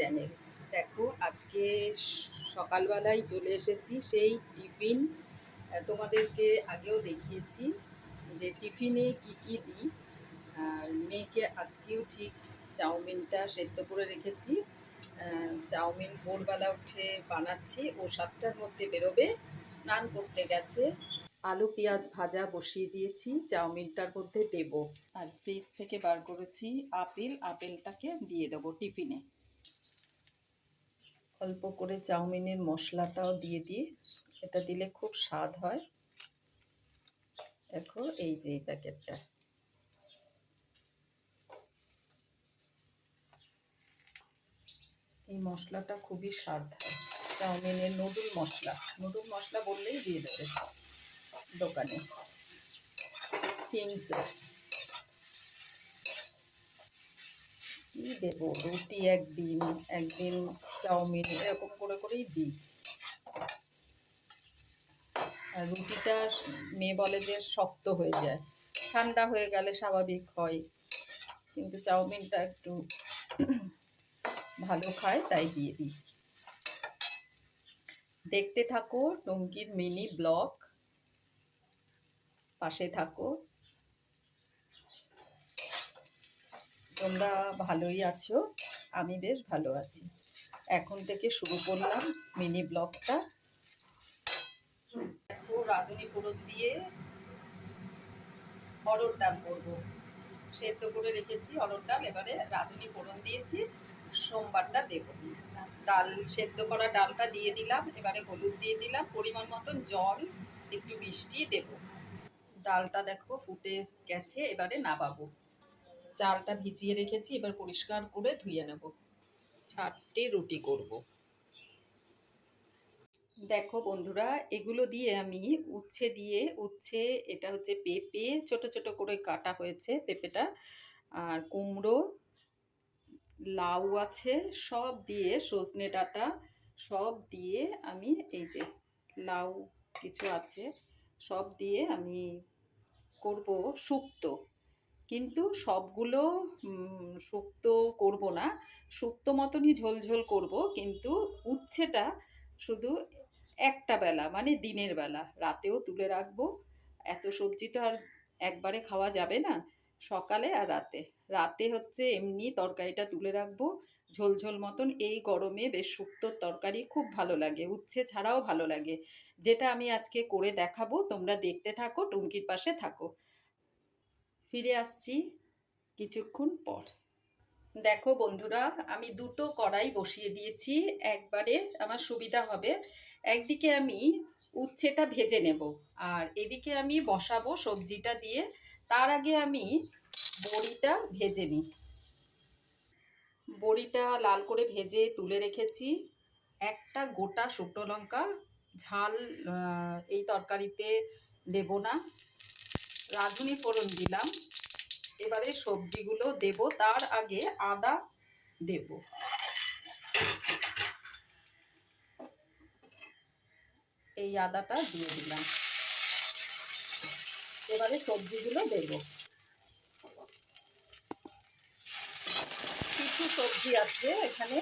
Channel. দেখো, আজকে সকালবেলায় চলে এসেছি সেই টিফিন। তোমাদেরকে আগেও দেখিয়েছি যে টিফিনে কি কি দিই। আর মেয়েকে আজকেও ঠিক চাউমিনটা সেদ্ধ করে রেখেছি। চাউমিন ভোরবেলা উঠে বানাচ্ছি। ও সাতটার মধ্যে বেরোবে, স্নান করতে গেছে। আলু, পেঁয়াজ ভাজা বসিয়ে দিয়েছি, চাউমিনটার মধ্যে দেব। আর ফ্রিজ থেকে বার করেছি, আপেল। আপেলটাকে দিয়ে দেবো টিফিনে। অল্প করে চাউমিনের মশলাটাও দিয়ে দিই। এটা দিলে খুব স্বাদ হয়। দেখো, এই যে এই প্যাকেটটা। এই মশলাটা খুবই স্বাদ হয়। চাউমিনের নুডুল মশলা। নুডুল মশলা বললেই দিয়ে দেবে দোকানে। চিংসের কি দেবো? রুটি একদিন একদিন চাউমিন, এরকম করে করেই দিই। আর রুটিটা মেয়ে বলে যে শক্ত হয়ে যায়। ঠান্ডা হয়ে গেলে স্বাভাবিক হয়, কিন্তু চাউমিনটা একটু ভালো খায়, তাই দিয়ে দিই। দেখতে থাকো, টঙ্কির মিনি ব্লগ। পাশে থাকো। তোমরা ভালোই আছো, আমি বেশ ভালো আছি। এখন থেকে শুরু করলাম মিনি ব্লগটা। দেখো, রাঁধুনি ফোড়ন দিয়ে অরড় ডাল করব। সেদ্ধ করে রেখেছি অরড় ডাল, এবারে রাঁধুনি ফোড়ন দিয়েছি, সোমবারটা দেব। ডাল, সেদ্ধ করা ডালটা দিয়ে দিলাম, এবারে হলুদ দিয়ে দিলাম, পরিমাণ মতো জল, একটু মিষ্টি দেব। ডালটা দেখো ফুটে গেছে, এবারে নাবাবো চালটা ভিজিয়ে রেখেছি এবার পরিষ্কার করে ধুয়ে নেব। চারটে রুটি করব। দেখো বন্ধুরা এগুলো দিয়ে আমি উচ্ছে দিয়ে উচ্ছে এটা হচ্ছে পেঁপে ছোট ছোট করে কাটা হয়েছে পেঁপেটা। আর কুমড়ো লাউ আছে সব দিয়ে সজনে ডাঁটা সব দিয়ে আমি এই যে লাউ কিছু আছে সব দিয়ে আমি করব শুক্তো। কিন্তু সবগুলো শুক্তো করব না। শুক্তো মতনই ঝোল ঝোল করব, কিন্তু উচ্ছেটা শুধু একটা বেলা মানে দিনের বেলা। রাতেও তুলে রাখব। এত সবজি তো আর একবারে খাওয়া যাবে না সকালে আর রাতে। রাতে হচ্ছে এমনি তরকারিটা তুলে রাখব। ঝোল ঝোল মতন এই গরমে বেশ শুক্তোর তরকারি খুব ভালো লাগে। উচ্ছে ছাড়াও ভালো লাগে। যেটা আমি আজকে করে দেখাবো, তোমরা দেখতে থাকো টুমকির পাশে থাকো। ফিরে আসছি কিছুক্ষণ পর। দেখো বন্ধুরা, আমি দুটো কড়াই বসিয়ে দিয়েছি, একবারে আমার সুবিধা হবে। একদিকে আমি উচ্ছেটা ভেজে নেব আর এদিকে আমি বসাবো সবজিটা দিয়ে। তার আগে আমি বড়িটা ভেজে নিই। বড়িটা লাল করে ভেজে তুলে রেখেছি। একটা গোটা শুকনো লঙ্কা, ঝাল এই তরকারিতে দেব না। রাঁধুনি ফোড়ন দিলাম। এবারে সবজিগুলো দেব তার আগে আদা দেব। এই আদাটা দিয়ে দিলাম। এবারে সবজিগুলো দেব। কিছু সবজি আছে এখানে?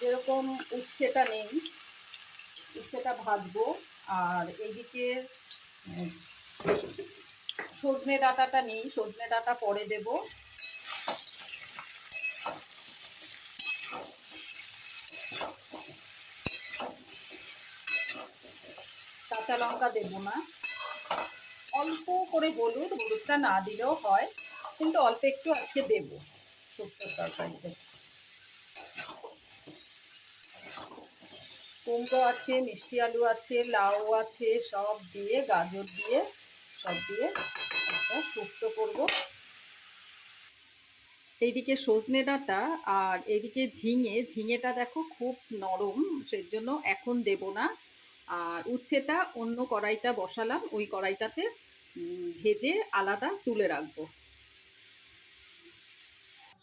যেরকম উচ্ছেটা নেই উচ্ছেটা ভাজবো আর এইদিকে উম, সজনে ডাঁটাটা নেই, সজনে ডাঁটা পরে দেব। কাঁচা লঙ্কা দেব না। অল্প করে হলুদ, হলুদটা না দিলেও হয়, কিন্তু অল্প একটু আজকে দেব শুক্তোর তরকারিতে কুমড়ো আছে, মিষ্টি আলু আছে, লাউ আছে, সব দিয়ে, গাজর দিয়ে সব দিয়ে একটা শুক্তো করব। এইদিকে সজনে ডাঁটা আর এদিকে ঝিঙে। ঝিঙেটা দেখো খুব নরম সেই জন্য এখন দেব না। আর উচ্ছেটা অন্য কড়াইটা বসালাম, ওই কড়াইটাতে ভেজে আলাদা তুলে রাখব।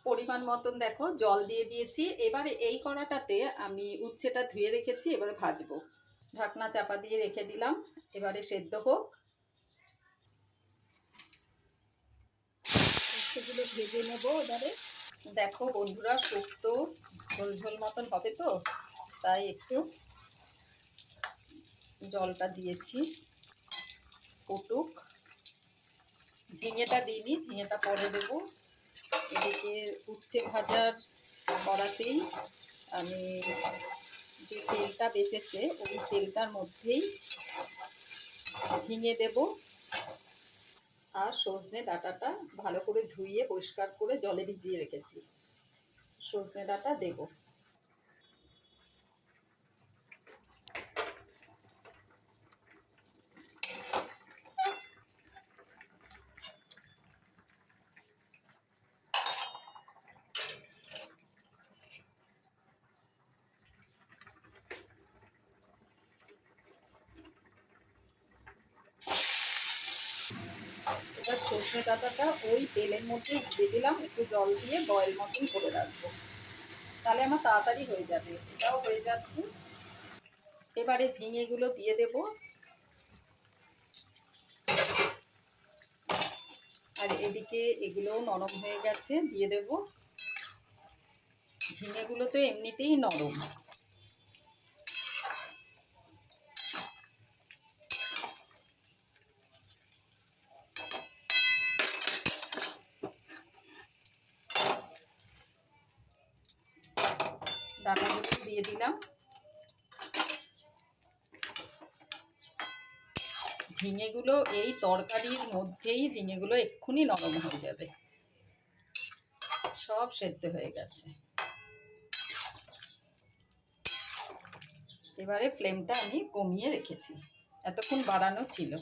পরিমাণ মতন দেখো জল দিয়ে দিয়েছি। এবারে এই কড়াটাতে আমি উচ্ছেটা ধুয়ে রেখেছি, এবারে ভাজবো। ঢাকনা চাপা দিয়ে রেখে দিলাম। এবারে সেদ্ধ হোক। উচ্ছেগুলো ভেজে নেব এবারে। দেখো বন্ধুরা শুক্তো ঝোল ঝোল মতন হবে তো, তাই একটু জলটা দিয়েছি। ফুটুক ঝিঙেটা দিইনি, ঝিঙেটা পরে দেবো। এদিকে উচ্ছে ভাজার করাতেই আমি যে তেলটা বেঁচেছে, ওই তেলটার মধ্যেই ঝিঙে দেব। আর সজনে ডাঁটাটা ভালো করে ধুইয়ে পরিষ্কার করে জলে ভিজিয়ে রেখেছি। সজনে ডাঁটা দেবো। সর্ষে ডাঁটাটা ওই তেলের মধ্যে দিয়ে দিলাম, একটু জল দিয়ে বয়েল মতন করে রাখব। তাহলে আমার তাড়াতাড়ি হয়ে যাবে, এটাও হয়ে যাচ্ছে। এবারে ঝিঙেগুলো দিয়ে দেব। আর এদিকে এগুলোও নরম হয়ে গেছে, দিয়ে দেব। ঝিঙেগুলো তো এমনিতেই নরম। ডাটাগুলো দিয়ে দিলাম। ঝিঙেগুলো এই তরকারির মধ্যেই, ঝিঙেগুলো এক্ষুনি নরম হয়ে যাবে। সব সেদ্ধ হয়ে গেছে। এবারে ফ্লেমটা আমি কমিয়ে রেখেছি। এতক্ষণ বাড়ানো ছিল।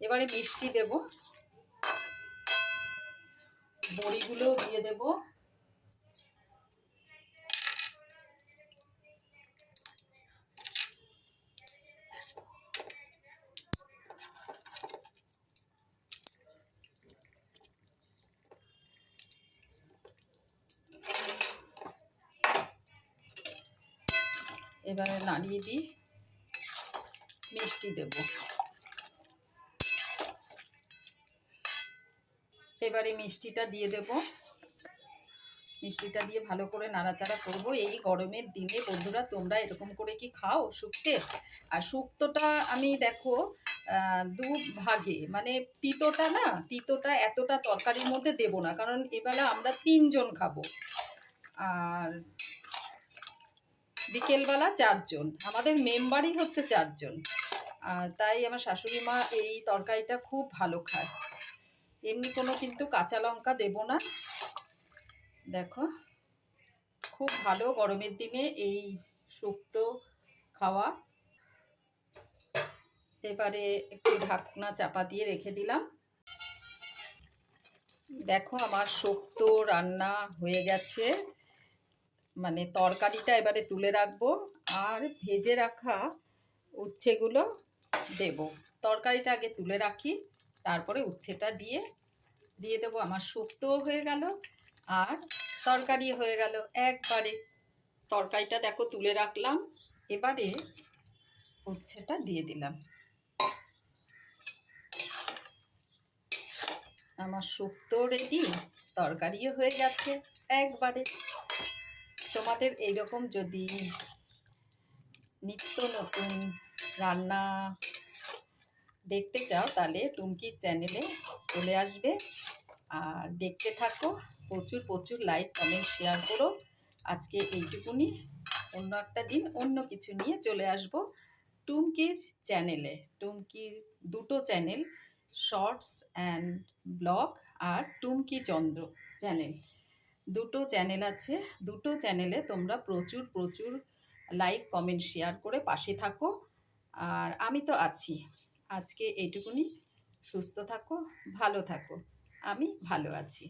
এবারে মিষ্টি দেব। বড়িগুলোও দিয়ে দেবো। এবারে নাড়িয়ে দিই মিষ্টি দেব। এবারে মিষ্টিটা দিয়ে দেব। মিষ্টিটা দিয়ে ভালো করে নাড়াচাড়া করব। এই গরমের দিনে বন্ধুরা, তোমরা এরকম করে কি খাও শুক্তে? আর শুক্তোটা আমি দেখো দু ভাগে মানে তিতোটা না, তিতোটা এতটা তরকারির মধ্যে দেব না, কারণ এবেলা আমরা তিনজন খাব। আর বিকেলবেলা চারজন। আমাদের মেম্বারই হচ্ছে চারজন। তাই আমার শাশুড়ি মা এই তরকারিটা খুব ভালো খায়। এমনি কোনো কিন্তু কাঁচা লঙ্কা দেব না। দেখো, খুব ভালো গরমের দিনে এই শুক্তো খাওয়া। এবারে একটু ঢাকনা চাপা দিয়ে রেখে দিলাম। দেখো আমার শুক্তো রান্না হয়ে গেছে। মানে তরকারিটা এবারে তুলে রাখব আর ভেজে রাখা উচ্ছেগুলো দেব। তরকারিটা আগে তুলে রাখি, তারপরে উচ্ছেটা দিয়ে দিয়ে দেবো। আমার শুক্তও হয়ে গেল আর তরকারি হয়ে গেল। একবারে তরকারিটা দেখো তুলে রাখলাম, এবারে উচ্ছেটা দিয়ে দিলাম। আমার শুক্তো রেডি তরকারিও হয়ে যাচ্ছে একবারে তোমাদের এইরকম যদি নিত্য নতুন রান্না দেখতে চাও, তাহলে টুমকির চ্যানেলে চলে আসবে। আর দেখতে থাকো, প্রচুর প্রচুর লাইক কমেন্ট শেয়ার করো। আজকে এইটুকুনি। অন্য একটা দিন অন্য কিছু নিয়ে চলে আসব টুমকির চ্যানেলে। টুমকির দুটো চ্যানেল, শর্টস অ্যান্ড ব্লগ আর টুমকি চন্দ্র চ্যানেল। দুটো চ্যানেল আছে। দুটো চ্যানেলে তোমরা প্রচুর প্রচুর লাইক কমেন্ট শেয়ার করে পাশে থাকো। আর আমি তো আছি। আজকে এইটুকুনি। সুস্থ থাকো, ভালো থাকো। আমি ভালো আছি।